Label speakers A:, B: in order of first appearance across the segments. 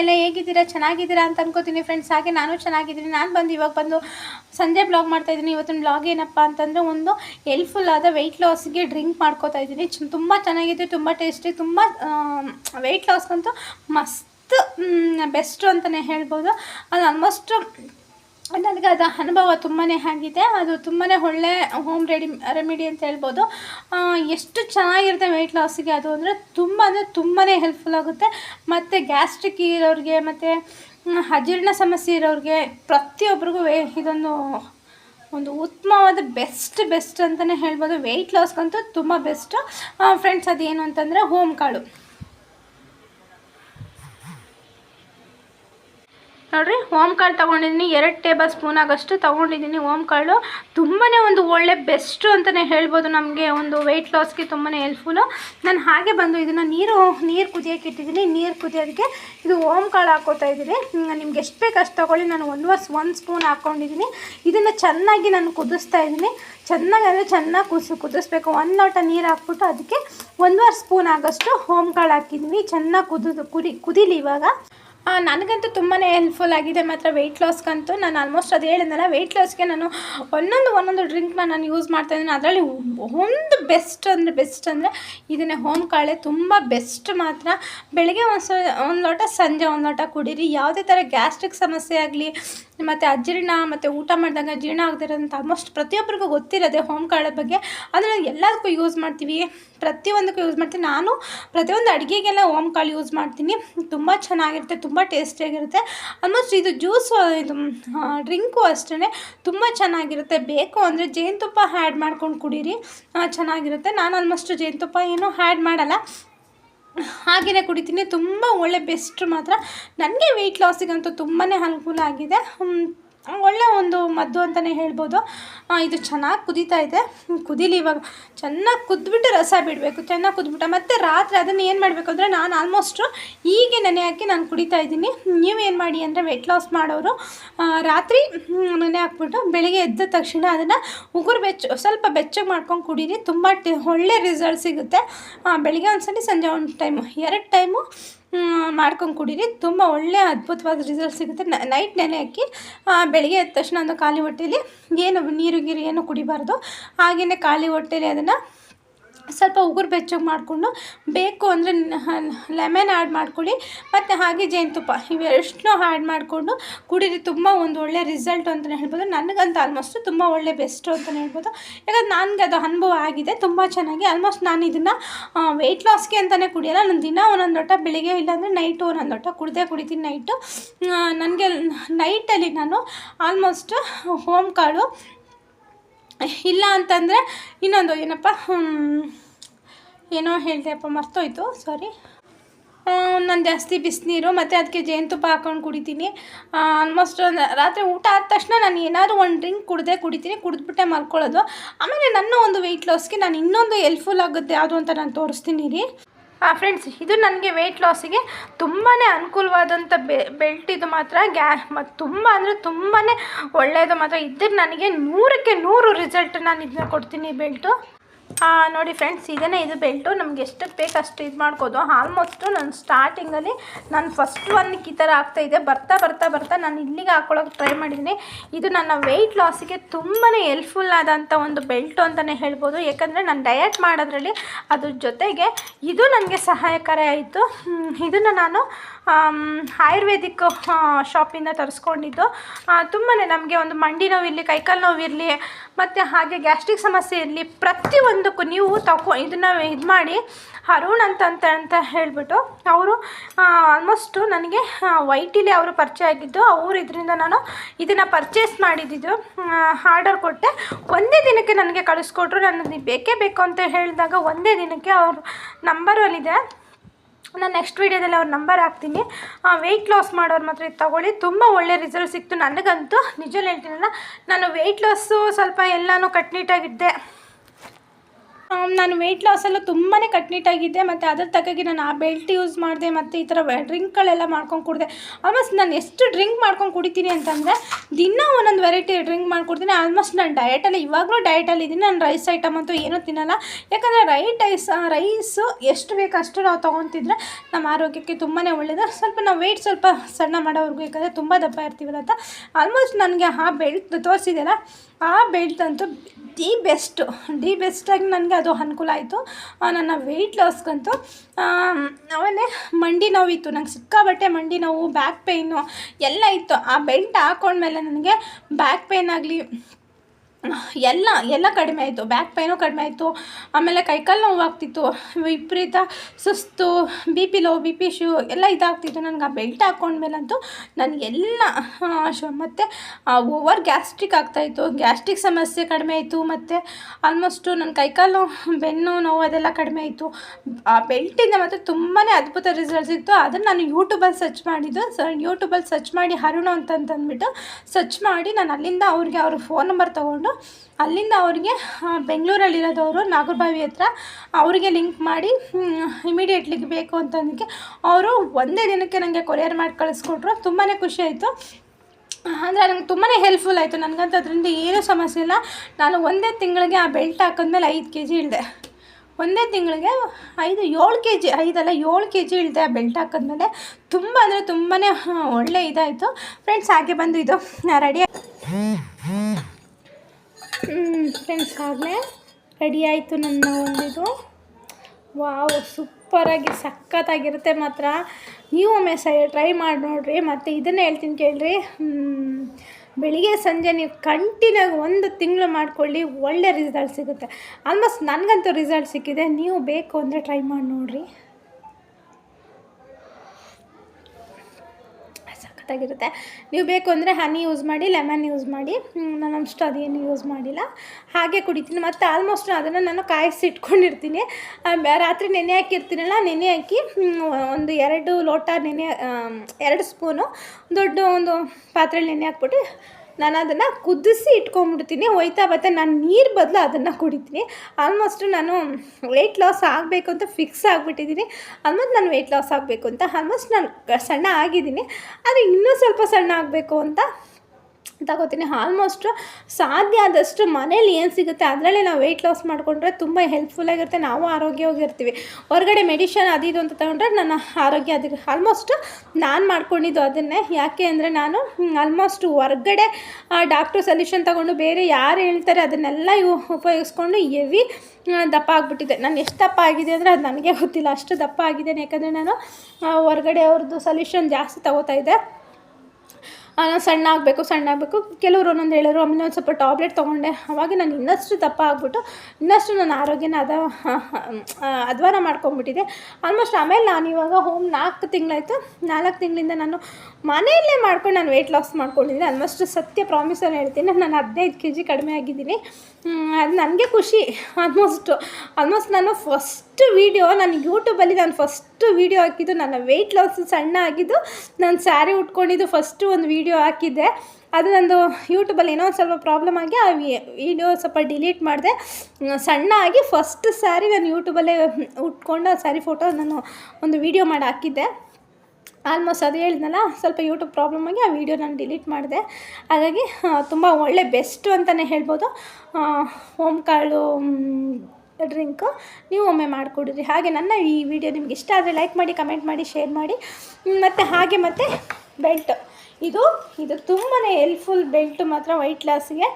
A: ಎಲ್ಲ ಹೇಗಿದ್ದೀರಾ? ಚೆನ್ನಾಗಿದ್ದೀರಾ ಅಂತ ಅನ್ಕೋತೀನಿ ಫ್ರೆಂಡ್ಸ್ ಹಾಗೆ ನಾನು ಚೆನ್ನಾಗಿದ್ದೀನಿ. ನಾನು ಬಂದು ಇವಾಗ ಬಂದು ಸಂಜೆ ಬ್ಲಾಗ್ ಮಾಡ್ತಾ ಇದ್ದೀನಿ. ಇವತ್ತಿನ ಬ್ಲಾಗ್ ಏನಪ್ಪ ಅಂತಂದರೆ ಒಂದು ಹೆಲ್ಪ್ಫುಲ್ ಆದ ವೆಯ್ಟ್ ಲಾಸ್ಗೆ ಡ್ರಿಂಕ್ ಮಾಡ್ಕೋತಾ ಇದ್ದೀನಿ. ತುಂಬ ಚೆನ್ನಾಗಿದೆ, ತುಂಬ ಟೇಸ್ಟಿ ತುಂಬ ವೆಯ್ಟ್ ಲಾಸ್ಗಂತೂ ಮಸ್ತ್ ಬೆಸ್ಟು ಅಂತಲೇ ಹೇಳ್ಬೋದು. ಅದು ಆಲ್ಮೋಸ್ಟ್ ನನಗೆ ಅದು ಅನುಭವ ತುಂಬಾ ಆಗಿದೆ. ಅದು ತುಂಬಾ ಒಳ್ಳೆ ಹೋಮ್ ರೆಡಿ ರೆಮಿಡಿ ಅಂತ ಹೇಳ್ಬೋದು. ಎಷ್ಟು ಚೆನ್ನಾಗಿರುತ್ತೆ ವೆಯ್ಟ್ ಲಾಸಿಗೆ ಅದು ಅಂದರೆ ತುಂಬ ಅಂದರೆ ತುಂಬಾ ಹೆಲ್ಪ್ಫುಲ್ ಆಗುತ್ತೆ. ಮತ್ತು ಗ್ಯಾಸ್ಟ್ರಿಕ್ ಇರೋರಿಗೆ, ಮತ್ತು ಅಜೀರ್ಣ ಸಮಸ್ಯೆ ಇರೋರಿಗೆ ಪ್ರತಿಯೊಬ್ಬರಿಗೂ ವೇ, ಇದೊಂದು ಒಂದು ಉತ್ತಮವಾದ ಬೆಸ್ಟ್ ಬೆಸ್ಟ್ ಅಂತಲೇ ಹೇಳ್ಬೋದು. ವೆಯ್ಟ್ ಲಾಸ್ಗಂತೂ ತುಂಬ ಬೆಸ್ಟು ಫ್ರೆಂಡ್ಸ್ ಅದೇನು ಅಂತಂದರೆ ಹೋಮ್ ಕಾಳು. ನೋಡ್ರಿ, ಓಮ್ ಕಾಳು ತೊಗೊಂಡಿದ್ದೀನಿ, ಎರಡು ಟೇಬಲ್ ಸ್ಪೂನ್ ಆಗಷ್ಟು ತೊಗೊಂಡಿದ್ದೀನಿ ಓಮ್ ಕಾಳು. ತುಂಬಾ ಒಂದು ಒಳ್ಳೆ ಬೆಸ್ಟು ಅಂತಲೇ ಹೇಳ್ಬೋದು ನಮಗೆ, ಒಂದು ವೆಯ್ಟ್ ಲಾಸ್ಗೆ ತುಂಬಾ ಹೆಲ್ಪ್ಫುಲ್ಲು ನಾನು ಹಾಗೆ ಬಂದು ಇದನ್ನು ನೀರು ನೀರು ಕುದಿಯೋಕೆ ಇಟ್ಟಿದ್ದೀನಿ. ನೀರು ಕುದಿಯೋದಕ್ಕೆ ಇದು ಓಮ್ ಕಾಳು ಹಾಕೋತಾ ಇದ್ದೀನಿ. ನಿಮ್ಗೆ ಎಷ್ಟು ಬೇಕು ಅಷ್ಟು ತೊಗೊಳ್ಳಿ. ನಾನು ಒಂದು ವರ್ಷ ಒಂದು ಸ್ಪೂನ್ ಹಾಕ್ಕೊಂಡಿದ್ದೀನಿ ಇದನ್ನು ಚೆನ್ನಾಗಿ ನಾನು ಕುದಿಸ್ತಾ ಇದ್ದೀನಿ. ಚೆನ್ನಾಗಿ ಅಂದರೆ ಚೆನ್ನಾಗಿ ಕುದಿಸ್, ಕುದಿಸ್ಬೇಕು. ಒಂದು ಲೋಟ ನೀರು ಹಾಕ್ಬಿಟ್ಟು ಅದಕ್ಕೆ ಒಂದೂವರೆ ಸ್ಪೂನ್ ಆಗೋಷ್ಟು ಓಮ್ ಕಾಳು ಹಾಕಿದ್ದೀನಿ. ಚೆನ್ನಾಗಿ ಕುದಿದು, ಕುದಿ, ಕುದೀಲಿ ಇವಾಗ. ನನಗಂತೂ ತುಂಬಾ ಹೆಲ್ಪ್ಫುಲ್ ಆಗಿದೆ. ಮಾತ್ರ ವೆಯ್ಟ್ ಲಾಸ್ಗಂತೂ ನಾನು ಆಲ್ಮೋಸ್ಟ್ ಅದು ಹೇಳಿದ್ನಲ್ಲ ವೆಯ್ಟ್ ಲಾಸ್ಗೆ ನಾನು ಒಂದೊಂದು ಒಂದೊಂದು ಡ್ರಿಂಕ್ನ ನಾನು ಯೂಸ್ ಮಾಡ್ತಾ ಇದ್ದೀನಿ. ಅದರಲ್ಲಿ ಒಂದು ಬೆಸ್ಟ್ ಅಂದರೆ ಬೆಸ್ಟ್ ಅಂದರೆ ಇದನ್ನೇ ಹೋಮ್ ಕಾಳೆ ತುಂಬ ಬೆಸ್ಟ್ ಮಾತ್ರ. ಬೆಳಗ್ಗೆ ಒಂದು ಒಂದು ಲೋಟ, ಸಂಜೆ ಒಂದು ಲೋಟ ಕುಡೀರಿ. ಯಾವುದೇ ಥರ ಗ್ಯಾಸ್ಟ್ರಿಕ್ ಸಮಸ್ಯೆ ಆಗಲಿ ಮತ್ತು ಅಜೀರ್ಣ ಮತ್ತು ಊಟ ಮಾಡಿದಾಗ ಜೀರ್ಣ ಆಗದಿರೋದಂತ ಆಲ್ಮೋಸ್ಟ್ ಪ್ರತಿಯೊಬ್ಬರಿಗೂ ಗೊತ್ತಿರೋದೆ ಹೋಮ್ ಕಾಳೆ ಬಗ್ಗೆ. ಅದನ್ನು ಎಲ್ಲದಕ್ಕೂ ಯೂಸ್ ಮಾಡ್ತೀವಿ. ಪ್ರತಿಯೊಂದಕ್ಕೂ ಯೂಸ್ ಮಾಡ್ತೀನಿ ನಾನು ಪ್ರತಿಯೊಂದು ಅಡುಗೆಗೆಲ್ಲ ಓಮ್ ಕಾಳು ಯೂಸ್ ಮಾಡ್ತೀನಿ. ತುಂಬ ಚೆನ್ನಾಗಿರುತ್ತೆ, ತುಂಬ ಟೇಸ್ಟಿಯಾಗಿರುತ್ತೆ ಆಲ್ಮೋಸ್ಟ್ ಇದು ಜ್ಯೂಸು ಇದು ಡ್ರಿಂಕು ಅಷ್ಟೇ ತುಂಬ ಚೆನ್ನಾಗಿರುತ್ತೆ. ಬೇಕು ಅಂದರೆ ಜೇನುತುಪ್ಪ ಆ್ಯಡ್ ಮಾಡ್ಕೊಂಡು ಕುಡೀರಿ. ಚೆನ್ನಾಗಿರುತ್ತೆ. ನಾನು ಆಲ್ಮೋಸ್ಟ್ ಜೇನುತುಪ್ಪ ಏನೂ ಆ್ಯಡ್ ಮಾಡಲ್ಲ. ಹಾಗೆಯೇ ಕುಡಿತೀನಿ. ತುಂಬ ಒಳ್ಳೆ ಬೆಸ್ಟ್ ಮಾತ್ರ. ನನಗೆ ವೆಯ್ಟ್ ಲಾಸಿಗಂತೂ ತುಂಬಾ ಅನುಕೂಲ ಆಗಿದೆ. ಒಳ್ಳೆ ಒಂದು ಮದ್ದು ಅಂತಲೇ ಹೇಳ್ಬೋದು. ಇದು ಚೆನ್ನಾಗಿ ಕುದೀತಾ ಇದೆ. ಕುದೀಲಿ ಇವಾಗ ಚೆನ್ನಾಗಿ ಕುದ್ಬಿಟ್ಟು ರಸ ಬಿಡಬೇಕು. ಚೆನ್ನಾಗಿ ಕುದ್ಬಿಟ್ಟು ಮತ್ತು ರಾತ್ರಿ ಅದನ್ನು ಏನು ಮಾಡಬೇಕು ಅಂದರೆ ನಾನು ಆಲ್ಮೋಸ್ಟು ಹೀಗೆ ನೆನೆ ಹಾಕಿ ನಾನು ಕುಡಿತಾ ಇದ್ದೀನಿ. ನೀವೇನು ಮಾಡಿ ಅಂದರೆ ವೆಯ್ಟ್ ಲಾಸ್ ಮಾಡೋರು ರಾತ್ರಿ ನೆನೆ ಹಾಕ್ಬಿಟ್ಟು ಬೆಳಿಗ್ಗೆ ಎದ್ದ ತಕ್ಷಣ ಅದನ್ನು ಉಗುರು ಬೆಚ್ಚ, ಸ್ವಲ್ಪ ಬೆಚ್ಚಗೆ ಮಾಡ್ಕೊಂಡು ಕುಡೀರಿ. ತುಂಬ ಒಳ್ಳೆ ರಿಸಲ್ಟ್ ಸಿಗುತ್ತೆ. ಬೆಳಿಗ್ಗೆ ಒಂದ್ಸಲಿ ಸಂಜೆ ಒಂದು ಟೈಮು ಎರಡು ಟೈಮು ಮಾಡ್ಕೊಂಡು ಕುಡೀರಿ. ತುಂಬ ಒಳ್ಳೆಯ ಅದ್ಭುತವಾದ ರಿಸಲ್ಟ್ ಸಿಗುತ್ತೆ. ನೈಟ್ ನೆನೆ ಹಾಕಿ ಬೆಳಿಗ್ಗೆ ಎದ್ದ ತಕ್ಷಣ ಒಂದು ಖಾಲಿ ಹೊಟ್ಟೆಯಲ್ಲಿ ಏನು ನೀರು ಗೀರು ಏನು ಕುಡಿಬಾರ್ದು. ಹಾಗೆಯೇ ಖಾಲಿ ಹೊಟ್ಟೆಯಲ್ಲಿ ಅದನ್ನು ಸ್ವಲ್ಪ ಉಗುರು ಬೆಚ್ಚಗೆ ಮಾಡಿಕೊಂಡು ಬೇಕು ಅಂದರೆ ಲೆಮನ್ ಆ್ಯಡ್ ಮಾಡ್ಕೊಳ್ಳಿ, ಮತ್ತು ಹಾಗೆ ಜೇನುತುಪ್ಪ. ಇವೆಷ್ಟನ್ನೂ ಆ್ಯಡ್ ಮಾಡಿಕೊಂಡು ಕುಡೀರಿ, ತುಂಬ ಒಂದು ಒಳ್ಳೆ ರಿಸಲ್ಟ್ ಅಂತಲೇ ಹೇಳ್ಬೋದು. ನನಗಂತ ಆಲ್ಮೋಸ್ಟ್ ತುಂಬ ಒಳ್ಳೆ ಬೆಸ್ಟು ಅಂತಲೇ ಹೇಳ್ಬೋದು. ಯಾಕಂದ್ರೆ ನನಗೆ ಅದು ಅನುಭವ ಆಗಿದೆ, ತುಂಬ ಚೆನ್ನಾಗಿ. ಆಲ್ಮೋಸ್ಟ್ ನಾನು ಇದನ್ನು ವೆಯ್ಟ್ ಲಾಸ್ಗೆ ಅಂತಲೇ ಕುಡಿಯಲ್ಲ, ನಾನು ದಿನ ಒಂದೊಂದು ಲೋಟ ಬೆಳಿಗ್ಗೆ ಇಲ್ಲಾಂದರೆ ನೈಟು ಒಂದೊಂದು ಲೋಟ ಕುಡ್ದೇ ಕುಡಿತೀನಿ ನೈಟು ನನಗೆ ನೈಟಲ್ಲಿ ನಾನು ಆಲ್ಮೋಸ್ಟ್ ಹೋಮ್ ಕಾಳು ಇಲ್ಲ ಅಂತಂದರೆ ಇನ್ನೊಂದು ಏನಪ್ಪ ಏನೋ ಹೇಳಿದೆಪ್ಪ ಮರ್ತೋಯ್ತು ಸಾರಿ ನಾನು ಜಾಸ್ತಿ ಬಿಸಿನೀರು, ಮತ್ತು ಅದಕ್ಕೆ ಜೇನುತುಪ್ಪ ಹಾಕೊಂಡು ಕುಡಿತೀನಿ. ಆಲ್ಮೋಸ್ಟ್ ರಾತ್ರಿ ಊಟ ಆದ ತಕ್ಷಣ ನಾನು ಏನಾದರೂ ಒಂದು ಡ್ರಿಂಕ್ ಕುಡ್ದೇ ಕುಡಿತೀನಿ, ಕುಡಿದ್ಬಿಟ್ಟೆ ಮಲ್ಕೊಳ್ಳೋದು. ಆಮೇಲೆ ನನ್ನ ಒಂದು ವೆಯ್ಟ್ ಲಾಸ್ಗೆ ನಾನು ಇನ್ನೊಂದು ಹೆಲ್ಪ್ಫುಲ್ ಆಗುತ್ತೆ, ಯಾವುದು ಅಂತ ನಾನು ತೋರಿಸ್ತೀನಿ ರೀ. ಫ್ರೆಂಡ್ಸ್ ಇದು ನನಗೆ ವೆಯ್ಟ್ ಲಾಸಿಗೆ ತುಂಬಾ ಅನುಕೂಲವಾದಂಥ ಬೆಲ್ಟ್ ಇದು ಮಾತ್ರ. ಗ್ಯಾ ಮತ್ತು ತುಂಬ ಅಂದರೆ ತುಂಬಾ ಒಳ್ಳೆಯದು ಮಾತ್ರ. ಇದ್ದರೆ ನನಗೆ ನೂರಕ್ಕೆ ನೂರು ರಿಸಲ್ಟ್ ನಾನು ಇದನ್ನ ಕೊಡ್ತೀನಿ ಬೆಲ್ಟು ನೋಡಿ ಫ್ರೆಂಡ್ಸ್ ಇದನ್ನೇ ಇದು ಬೆಲ್ಟು ನಮ್ಗೆ ಎಷ್ಟಕ್ಕೆ ಬೇಕು ಅಷ್ಟು ಇದು ಮಾಡ್ಕೋದು ಆಲ್ಮೋಸ್ಟು ನಾನು ಸ್ಟಾರ್ಟಿಂಗಲ್ಲಿ ನಾನು ಫಸ್ಟ್ ಒನ್ ಈ ಥರ ಆಗ್ತಾಯಿದೆ ಬರ್ತಾ ಬರ್ತಾ ಬರ್ತಾ ನಾನು ಇಲ್ಲಿಗೆ ಹಾಕೊಳ್ಳೋಕೆ ಟ್ರೈ ಮಾಡಿದ್ದೀನಿ ಇದು ನನ್ನ ವೆಯ್ಟ್ ಲಾಸಿಗೆ ತುಂಬಾ ಹೆಲ್ಪ್ಫುಲ್ ಆದಂಥ ಒಂದು ಬೆಲ್ಟು ಅಂತಲೇ ಹೇಳ್ಬೋದು. ಯಾಕಂದರೆ ನಾನು ಡಯಟ್ ಮಾಡೋದ್ರಲ್ಲಿ ಅದ್ರ ಜೊತೆಗೆ ಇದು ನನಗೆ ಸಹಾಯಕಾರಿ ಆಯಿತು. ಇದನ್ನು ನಾನು ಆಯುರ್ವೇದಿಕ್ ಶಾಪಿಂದ ತರಿಸ್ಕೊಂಡಿದ್ದು. ತುಂಬಾ ನಮಗೆ ಒಂದು ಮಂಡಿ ನೋವಿರಲಿ, ಕೈಕಾಲು ನೋವಿರಲಿ, ಮತ್ತು ಹಾಗೆ ಗ್ಯಾಸ್ಟ್ರಿಕ್ ಸಮಸ್ಯೆ ಇರಲಿ, ಪ್ರತಿಯೊಂದಕ್ಕೂ ನೀವು ತಗೋ ಇದನ್ನು ಇದು ಮಾಡಿ, ಅರುಣ್ ಅಂತ ಅಂತ ಅಂತ ಹೇಳಿಬಿಟ್ಟು ಅವರು ಆಲ್ಮೋಸ್ಟು ನನಗೆ ವೈಟಿಲಿ ಅವರು ಪರಿಚಯ ಆಗಿದ್ದು, ಅವರು ಇದರಿಂದ ನಾನು ಇದನ್ನು ಪರ್ಚೇಸ್ ಮಾಡಿದ್ದು ಆರ್ಡರ್ ಕೊಟ್ಟೆ. ಒಂದೇ ದಿನಕ್ಕೆ ನನಗೆ ಕಳಿಸ್ಕೊಟ್ರು. ನಾನು ಬೇಕೇ ಬೇಕು ಅಂತ ಹೇಳಿದಾಗ ಒಂದೇ ದಿನಕ್ಕೆ ಅವ್ರ ನಂಬರಲ್ಲಿದೆ ನಾನು ನೆಕ್ಸ್ಟ್ ವೀಡಿಯೋದಲ್ಲಿ ಅವ್ರ ನಂಬರ್ ಹಾಕ್ತೀನಿ. ವೆಯ್ಟ್ ಲಾಸ್ ಮಾಡೋರು ಮಾತ್ರ ಇದು ತಗೊಳ್ಳಿ. ತುಂಬ ಒಳ್ಳೆ ರಿಸಲ್ಟ್ ಸಿಕ್ತು. ನನಗಂತೂ ನಿಜ ಹೇಳ್ತೀನಲ್ಲ ನಾನು ವೆಯ್ಟ್ ಲಾಸು ಸ್ವಲ್ಪ ಎಲ್ಲನೂ ಆಮ್, ನಾನು ವೆಯ್ಟ್ ಲಾಸಲ್ಲೂ ತುಂಬಾ ಕಟ್ನಿಟ್ಟಾಗಿದ್ದೆ ಮತ್ತು ಅದ್ರ ತಕ್ಕಾಗಿ ನಾನು ಆ ಬೆಲ್ಟ್ ಯೂಸ್ ಮಾಡಿದೆ, ಮತ್ತು ಈ ಥರ ಡ್ರಿಂಕ್ಗಳೆಲ್ಲ ಮಾಡ್ಕೊಂಡು ಕುಡಿದೆ. ಆಲ್ಮೋಸ್ಟ್ ನಾನು ಎಷ್ಟು ಡ್ರಿಂಕ್ ಮಾಡ್ಕೊಂಡು ಕುಡಿತೀನಿ ಅಂತಂದರೆ, ದಿನ ಒಂದೊಂದು ವೆರೈಟಿ ಡ್ರಿಂಕ್ ಮಾಡ್ಕೊಡ್ತೀನಿ. ಆಲ್ಮೋಸ್ಟ್ ನಾನು ಡಯಟಲ್ಲಿ ಇವಾಗಲೂ ಡಯಟಲ್ಲಿ ಇದ್ದೀನಿ ನಾನು ರೈಸ್ ಐಟಮ್ ಅಂತೂ ಏನೂ ತಿನ್ನಲ್ಲ. ಯಾಕಂದರೆ ರೈಟ್ ಐಸ್ ರೈಸು ಎಷ್ಟು ಬೇಕು ಅಷ್ಟು ನಾವು ತೊಗೊತಿದ್ರೆ ನಮ್ಮ ಆರೋಗ್ಯಕ್ಕೆ ತುಂಬಾ ಒಳ್ಳೆಯದು ಸ್ವಲ್ಪ ನಾವು ವೆಯ್ಟ್ ಸ್ವಲ್ಪ ಸಣ್ಣ ಮಾಡೋವರೆಗೂ, ಯಾಕಂದರೆ ತುಂಬ ದಪ್ಪ ಇರ್ತೀವಲ್ಲ ಅಂತ. ಆಲ್ಮೋಸ್ಟ್ ನನಗೆ ಆ ಬೆಲ್ಟ್ ತೋರಿಸಿದೆಯಲ್ಲ, ಆ ಬೆಲ್ಟ್ ಅಂತೂ ದಿ ಬೆಸ್ಟು ದಿ ಬೆಸ್ಟಾಗಿ ನನಗೆ ಅದು ಅನುಕೂಲ ಆಯಿತು. ನನ್ನ ವೆಯ್ಟ್ ಲಾಸ್ಗಂತೂ ಆಮೇಲೆ ಮಂಡಿ ನೋವಿತ್ತು. ನಂಗೆ ಸಿಕ್ಕಾಬಟ್ಟೆ ಮಂಡಿ ನೋವು ಬ್ಯಾಕ್ ಪೇಯ್ನು ಎಲ್ಲ ಇತ್ತು. ಆ ಬೆಲ್ಟ್ ಹಾಕೊಂಡ್ಮೇಲೆ ನನಗೆ ಬ್ಯಾಕ್ ಪೇಯ್ನ್ ಆಗಲಿ ಎಲ್ಲ ಎಲ್ಲ ಕಡಿಮೆ ಆಯಿತು. ಬ್ಯಾಕ್ ಪೈನು ಕಡಿಮೆ ಆಯಿತು. ಆಮೇಲೆ ಕೈಕಾಲು ನೋವಾಗ್ತಿತ್ತು. ವಿಪರೀತ ಸುಸ್ತು B P low B P shoe ಎಲ್ಲ ಇದಾಗ್ತಿತ್ತು. ನನಗೆ ಆ ಬೆಲ್ಟ್ ಹಾಕ್ಕೊಂಡ್ಮೇಲಂತೂ ಶು, ಮತ್ತು ಓವರ್ ಗ್ಯಾಸ್ಟ್ರಿಕ್ ಆಗ್ತಾಯಿತ್ತು ಗ್ಯಾಸ್ಟ್ರಿಕ್ ಸಮಸ್ಯೆ ಕಡಿಮೆ ಆಯಿತು. ಮತ್ತು ಆಲ್ಮೋಸ್ಟು ನನ್ನ ಕೈಕಾಲು, ಬೆನ್ನು ನೋವು ಅದೆಲ್ಲ ಕಡಿಮೆ ಆಯಿತು. ಆ ಬೆಲ್ಟಿಂದ ಮಾತ್ರ ತುಂಬಾ ಅದ್ಭುತ ರಿಸಲ್ಟ್ ಸಿಕ್ತು ಅದನ್ನು ನಾನು ಯೂಟ್ಯೂಬಲ್ಲಿ ಸರ್ಚ್ ಮಾಡಿದ್ದು. ಸರ್ ಯೂಟ್ಯೂಬಲ್ಲಿ ಸರ್ಚ್ ಮಾಡಿ ಹರುಣ ಅಂತಂತಂದ್ಬಿಟ್ಟು ಸರ್ಚ್ ಮಾಡಿ ನಾನು ಅಲ್ಲಿಂದ ಅವ್ರಿಗೆ ಅವ್ರ ಫೋನ್ ನಂಬರ್ ತೊಗೊಂಡು ಅಲ್ಲಿಂದ ಅವ್ರಿಗೆ ಬೆಂಗಳೂರಲ್ಲಿರೋದವರು ನಾಗರಬಾವಿ ಹತ್ರ ಅವರಿಗೆ ಲಿಂಕ್ ಮಾಡಿ ಇಮಿಡಿಯೇಟ್ಲಿ ಬೇಕು ಅಂತಂದಕ್ಕೆ ಅವರು ಒಂದೇ ದಿನಕ್ಕೆ ನನಗೆ ಕೊರಿಯರ್ ಮಾಡಿ ಕಳಿಸ್ಕೊಟ್ರು. ತುಂಬಾ ಖುಷಿ ಆಯಿತು. ಅಂದರೆ ನಂಗೆ ತುಂಬಾ ಹೆಲ್ಪ್ಫುಲ್ ಆಯಿತು. ನನಗಂತ ಅದರಿಂದ ಏನೂ ಸಮಸ್ಯೆ ಇಲ್ಲ. ನಾನು ಒಂದೇ ತಿಂಗಳಿಗೆ ಆ ಬೆಲ್ಟ್ ಹಾಕಿದ್ಮೇಲೆ ಐದು ಕೆ ಜಿ ಇಳಿದೆ. ಒಂದೇ ತಿಂಗಳಿಗೆ ಐದು, ಏಳು ಕೆ ಜಿ ಐದಲ್ಲ, ಏಳು ಕೆ ಜಿ ಇಳಿದೆ ಆ ಬೆಲ್ಟ್ ಹಾಕಿದ್ಮೇಲೆ. ತುಂಬ ಅಂದರೆ ತುಂಬಾ ಒಳ್ಳೆ ಇದಾಯಿತು. ಫ್ರೆಂಡ್ಸ್ ಹಾಗೆ ಬಂದು ಇದು ರೆಡಿ ಫ್ರೆಂಡ್ಸ್ ಆಗಲೇ ರೆಡಿ ಆಯಿತು ನನ್ನ ಒಂದಿದು ವಾವ್ ಸೂಪರಾಗಿ ಸಖತ್ತಾಗಿರುತ್ತೆ ಮಾತ್ರ. ನೀವು ಒಮ್ಮೆ ಸ ಟ್ರೈ ಮಾಡಿ ನೋಡಿರಿ, ಮತ್ತು ಇದನ್ನೇ ಹೇಳ್ತೀನಿ ಕೇಳಿರಿ. ಬೆಳಿಗ್ಗೆ ಸಂಜೆ ನೀವು ಕಂಟಿನ್ಯೂ ಒಂದು ತಿಂಗಳು ಮಾಡ್ಕೊಳ್ಳಿ, ಒಳ್ಳೆ ರಿಸಲ್ಟ್ ಸಿಗುತ್ತೆ. ಆಲ್ಮೋಸ್ಟ್ ನನಗಂತೂ ರಿಸಲ್ಟ್ ಸಿಕ್ಕಿದೆ. ನೀವು ಬೇಕು ಅಂದರೆ ಟ್ರೈ ಮಾಡಿ ನೋಡಿರಿ. ಸಖತ್ತಾಗಿರುತ್ತೆ ನೀವು ಬೇಕು ಅಂದರೆ ಹನಿ ಯೂಸ್ ಮಾಡಿ ಲೆಮನ್ ಯೂಸ್ ಮಾಡಿ ನಾನು ಅಷ್ಟು ಅದೇನು ಯೂಸ್ ಮಾಡಿಲ್ಲ. ಹಾಗೆ ಕುಡಿತೀನಿ. ಮತ್ತು ಆಲ್ಮೋಸ್ಟ್ ಅದನ್ನು ನಾನು ಕಾಯಿಸಿ ಇಟ್ಕೊಂಡಿರ್ತೀನಿ. ರಾತ್ರಿ ನೆನೆ ಹಾಕಿರ್ತೀನಲ್ಲ, ನೆನೆ ಹಾಕಿ ಒಂದು ಎರಡು ಲೋಟ ನೆನೆ ಎರಡು ಸ್ಪೂನು ದೊಡ್ಡ ಒಂದು ಪಾತ್ರೆಯಲ್ಲಿ ನೆನೆ ಹಾಕ್ಬಿಟ್ಟು ನಾನು ಅದನ್ನು ಕುದಿಸಿ ಇಟ್ಕೊಂಡ್ಬಿಡ್ತೀನಿ ಹೋಯ್ತಾ ಬತ್ತಾ ನಾನು ನೀರು ಬದಲು ಅದನ್ನು ಕುಡಿತೀನಿ. ಆಲ್ಮೋಸ್ಟ್ ನಾನು ವೆಯ್ಟ್ ಲಾಸ್ ಆಗಬೇಕು ಅಂತ ಫಿಕ್ಸ್ ಆಗಿಬಿಟ್ಟಿದ್ದೀನಿ. ಆಲ್ಮೋಸ್ಟ್ ನಾನು ವೆಯ್ಟ್ ಲಾಸ್ ಆಗಬೇಕು ಅಂತ ಆಲ್ಮೋಸ್ಟ್ ನಾನು ಸಣ್ಣ ಆಗಿದ್ದೀನಿ. ಆದರೆ ಇನ್ನೂ ಸ್ವಲ್ಪ ಸಣ್ಣ ಆಗಬೇಕು ಅಂತ ತಗೋತೀನಿ ಆಲ್ಮೋಸ್ಟು ಸಾಧ್ಯ ಆದಷ್ಟು ಮನೇಲಿ ಏನು ಸಿಗುತ್ತೆ ಅದರಲ್ಲೇ ನಾವು ವೆಯ್ಟ್ ಲಾಸ್ ಮಾಡಿಕೊಂಡ್ರೆ ತುಂಬ ಹೆಲ್ಪ್ಫುಲ್ಲಾಗಿರುತ್ತೆ ನಾವು ಆರೋಗ್ಯವಾಗಿರ್ತೀವಿ ಹೊರಗಡೆ ಮೆಡಿಷನ್ ಅದು ಇದು ಅಂತ ತಗೊಂಡ್ರೆ ನನ್ನ ಆರೋಗ್ಯ ಅದಕ್ಕೆ ಆಲ್ಮೋಸ್ಟ್ ನಾನು ಮಾಡ್ಕೊಂಡಿದ್ದು ಅದನ್ನೇ. ಯಾಕೆ ಅಂದರೆ ನಾನು ಆಲ್ಮೋಸ್ಟ್ ಹೊರಗಡೆ ಡಾಕ್ಟ್ರು ಸೊಲ್ಯೂಷನ್ ತಗೊಂಡು ಬೇರೆ ಯಾರು ಹೇಳ್ತಾರೆ ಅದನ್ನೆಲ್ಲ ಇವು ಉಪಯೋಗಿಸ್ಕೊಂಡು ಎವಿ ದಪ್ಪ ಆಗಿಬಿಟ್ಟಿದೆ. ನಾನು ಎಷ್ಟು ದಪ್ಪ ಆಗಿದೆ ಅಂದರೆ ಅದು ನನಗೆ ಗೊತ್ತಿಲ್ಲ. ಅಷ್ಟು ದಪ್ಪ ಆಗಿದ್ದೇನೆ. ಯಾಕಂದರೆ ನಾನು ಹೊರಗಡೆ ಅವ್ರದ್ದು ಸೊಲ್ಯೂಷನ್ ಜಾಸ್ತಿ ತಗೋತಾ ಇದ್ದೆ. ಸಣ್ಣ ಆಗಬೇಕು ಸಣ್ಣ ಆಗಬೇಕು. ಕೆಲವರು ಒಂದೊಂದು ಹೇಳೋರು, ಆಮೇಲೆ ಒಂದು ಸ್ವಲ್ಪ ಟಾಬ್ಲೆಟ್ ತೊಗೊಂಡೆ. ಅವಾಗ ನಾನು ಇನ್ನಷ್ಟು ದಪ್ಪ ಆಗ್ಬಿಟ್ಟು, ಇನ್ನಷ್ಟು ನನ್ನ ಆರೋಗ್ಯನ ಅದ ಅಧ್ವಾನ ಮಾಡ್ಕೊಂಬಿಟ್ಟಿದೆ. ಆಲ್ಮೋಸ್ಟ್ ಆಮೇಲೆ ನಾನು ಇವಾಗ ಹೋಮ್ ನಾಲ್ಕು ತಿಂಗಳಾಯಿತು. ನಾಲ್ಕು ತಿಂಗಳಿಂದ ನಾನು ಮನೆಯಲ್ಲೇ ಮಾಡ್ಕೊಂಡು ನಾನು ವೆಯ್ಟ್ ಲಾಸ್ ಮಾಡ್ಕೊಂಡಿದ್ದೀನಿ. ಆಲ್ಮೋಸ್ಟ್ ಸತ್ಯ ಪ್ರಾಮಿಸನ್ನು ಹೇಳ್ತೀನಿ. ನಾನು ಹದಿನೈದು ಕೆ ಜಿ ಕಡಿಮೆ ಆಗಿದ್ದೀನಿ. ಅದು ನನಗೆ ಖುಷಿ. ಆಲ್ಮೋಸ್ಟು ಆಲ್ಮೋಸ್ಟ್ ನಾನು ಫಸ್ಟ್ ವೀಡಿಯೋ ನಾನು ಯೂಟ್ಯೂಬಲ್ಲಿ ನಾನು ಫಸ್ಟ್ ವೀಡಿಯೋ ಹಾಕಿದ್ದು, ನನ್ನ ವೆಯ್ಟ್ ಲಾಸ್ ಸಣ್ಣ ಆಗಿದ್ದು, ನಾನು ಸ್ಯಾರಿ ಉಟ್ಕೊಂಡಿದ್ದು ಫಸ್ಟು ಒಂದು ವೀಡಿಯೋ ಹಾಕಿದ್ದೆ. ಅದು ನಂದು ಯೂಟ್ಯೂಬಲ್ಲಿ ಏನೋ ಒಂದು ಸ್ವಲ್ಪ ಪ್ರಾಬ್ಲಮ್ ಆಗಿ ಆ ವೀಡಿಯೋ ಸ್ವಲ್ಪ ಡಿಲೀಟ್ ಮಾಡಿದೆ. ಸಣ್ಣ ಆಗಿ ಫಸ್ಟ್ ಸ್ಯಾರಿ ನಾನು ಯೂಟ್ಯೂಬಲ್ಲೇ ಉಟ್ಕೊಂಡು ಆ ಸ್ಯಾರಿ ಫೋಟೋ ನಾನು ಒಂದು ವೀಡಿಯೋ ಮಾಡಿ ಹಾಕಿದ್ದೆ. ಆಲ್ಮೋಸ್ಟ್ ಅದು ಹೇಳಿದ್ನಲ್ಲ, ಸ್ವಲ್ಪ ಯೂಟ್ಯೂಬ್ ಪ್ರಾಬ್ಲಮ್ ಆಗಿ ಆ ವಿಡಿಯೋ ನಾನು ಡಿಲೀಟ್ ಮಾಡಿದೆ. ಹಾಗಾಗಿ ತುಂಬ ಒಳ್ಳೆ ಬೆಸ್ಟು ಅಂತಲೇ ಹೇಳ್ಬೋದು. ಓಂಕಾಳು ಡ್ರಿಂಕು ನೀವು ಒಮ್ಮೆ ಮಾಡಿಕೊಡಿರಿ. ಹಾಗೆ ನನ್ನ ಈ ವಿಡಿಯೋ ನಿಮ್ಗೆ ಇಷ್ಟ ಆದರೆ ಲೈಕ್ ಮಾಡಿ, ಕಮೆಂಟ್ ಮಾಡಿ, ಶೇರ್ ಮಾಡಿ. ಮತ್ತು ಹಾಗೆ ಮತ್ತು ಬೆಲ್ಟ್. ಇದು ಇದು ತುಂಬಾ ಹೆಲ್ಪ್ಫುಲ್ ಬೆಲ್ಟ್ ಮಾತ್ರ ವೈಟ್ ಲಾಸ್ಗೆ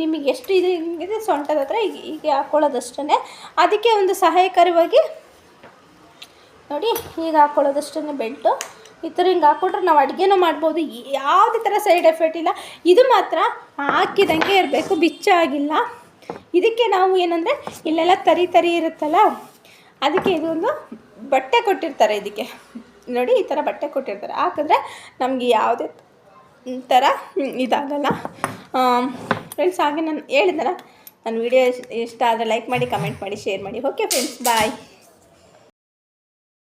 A: ನಿಮಗೆ ಎಷ್ಟು ಇದು ಹಿಂಗಿದೆ, ಸೊಂಟದ ಹತ್ರ ಈಗ ಹೀಗೆ ಹಾಕ್ಕೊಳ್ಳೋದಷ್ಟೇ ಅದಕ್ಕೆ ಒಂದು ಸಹಾಯಕರವಾಗಿ ನೋಡಿ, ಈಗ ಹಾಕ್ಕೊಳ್ಳೋದಷ್ಟೇ ಬೆಲ್ಟು. ಈ ಥರ ಹಿಂಗೆ ಹಾಕ್ಕೊಟ್ರೆ ನಾವು ಅಡುಗೆನೂ ಮಾಡ್ಬೋದು. ಯಾವುದೇ ಥರ ಸೈಡ್ ಎಫೆಕ್ಟ್ ಇಲ್ಲ. ಇದು ಮಾತ್ರ ಹಾಕಿದಂಗೆ ಇರಬೇಕು, ಬಿಚ್ಚಾಗಿಲ್ಲ. ಇದಕ್ಕೆ ನಾವು ಏನಂದರೆ ಇಲ್ಲೆಲ್ಲ ತರಿ ತರಿ ಇರುತ್ತಲ್ಲ, ಅದಕ್ಕೆ ಇದೊಂದು ಬಟ್ಟೆ ಕೊಟ್ಟಿರ್ತಾರೆ ಇದಕ್ಕೆ. ನೋಡಿ, ಈ ಥರ ಬಟ್ಟೆ ಕೊಟ್ಟಿರ್ತಾರೆ. ಹಾಕಿದ್ರೆ ನಮಗೆ ಯಾವುದೇ ಥರ ಇದಾಗಲ್ಲ. ಫ್ರೆಂಡ್ಸ್ ಹಾಗೆ ನಾನು ಹೇಳಿದ್ನಲ್ಲ, ನನ್ನ ವಿಡಿಯೋ ಇಷ್ಟ ಆದರೆ ಲೈಕ್ ಮಾಡಿ ಕಮೆಂಟ್ ಮಾಡಿ ಶೇರ್ ಮಾಡಿ. Okay friends bye